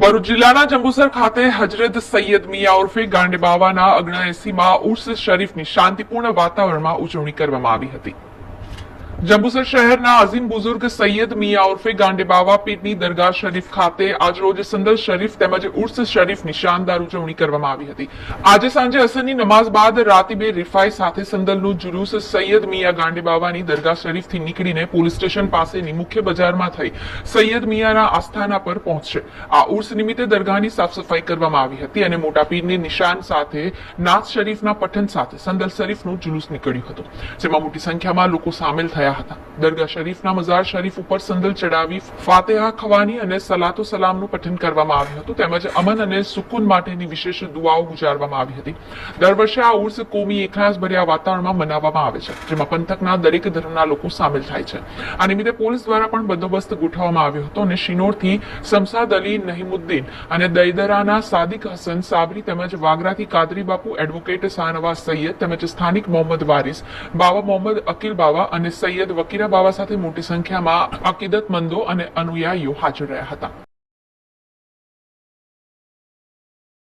ભરૂચ જિલ્લાના જંબુસર ખાતે હજરત સૈયદ મિયા ઉર્ફે ગાંડે બાવાના અગ્નાએસીમાં ઉર્સ શરીફની શાંતિપૂર્ણ વાતાવરણમાં ઉજવણી કરવામાં આવી હતી. જંબુસર શહેરના અઝીમ બુઝુર્ગ સૈયદ મિયા ઉર્ફે ગાંડે પીરની દરગાહ શરીફ ખાતે આજરોજ સંદલ શરીફ તેમજ ઉર્સ શરીફની શાનદાર ઉજવણી કરવામાં આવી હતી આજે સાંજે અસરની નમાઝ બાદ રાતીબે રિફાઈ સાથે સંદલનું જુલુસ સૈયદ મિયા ગાંડે દરગાહ શરીફથી નીકળીને પોલીસ સ્ટેશન પાસેની મુખ્ય બજારમાં થઈ સૈયદ મિયાના આસ્થાના પર પહોંચશે આ ઉર્સ નિમિત્તે દરગાહની સાફ સફાઈ કરવામાં આવી હતી અને મોટા પીરની નિશાન સાથે નાથ શરીફના પઠન સાથે સંદલ શરીફનું જુલુસ નીકળ્યું હતું જેમાં મોટી સંખ્યામાં લોકો સામેલ થયા હતા. દરગાહ શરીફના મઝાર શરીફ ઉપર સંદલ ચડાવી ફાતેહા ખવાની અને સલાતો સલામનું પઠન કરવામાં આવ્યું હતું. તેમજ અમન અને સુકૂન માટેની વિશેષ દુઆઓ ગુજારવામાં આવી હતી. દર વર્ષે આ ઉર્સ કોમી એકલાસ ભર્યા વાતાવરણમાં મનાવવામાં આવે છે, જેમાં પંથકના દરેક ધર્મના લોકો સામેલ થાય છે. આ નિમિત્તે પોલીસ દ્વારા પણ બંદોબસ્ત ગોઠવવામાં આવ્યો હતો અને શિનોરથી સમસાદ અલી નહીમુદ્દીન અને દૈદરાના સાદિક હસન સાબરી તેમજ વાગરાથી કાદરી બાપુ એડવોકેટ શાહનવાઝ સૈયદ તેમજ સ્થાનિક મોહમ્મદ વારિસ, બાવા મોહમ્મદ અકીલ બાવા અને સૈયદ વકીરા બાવા સાથે મોટી સંખ્યામાં અકીદતમંદો અને અનુયાયીઓ હાજર રહ્યા હતા.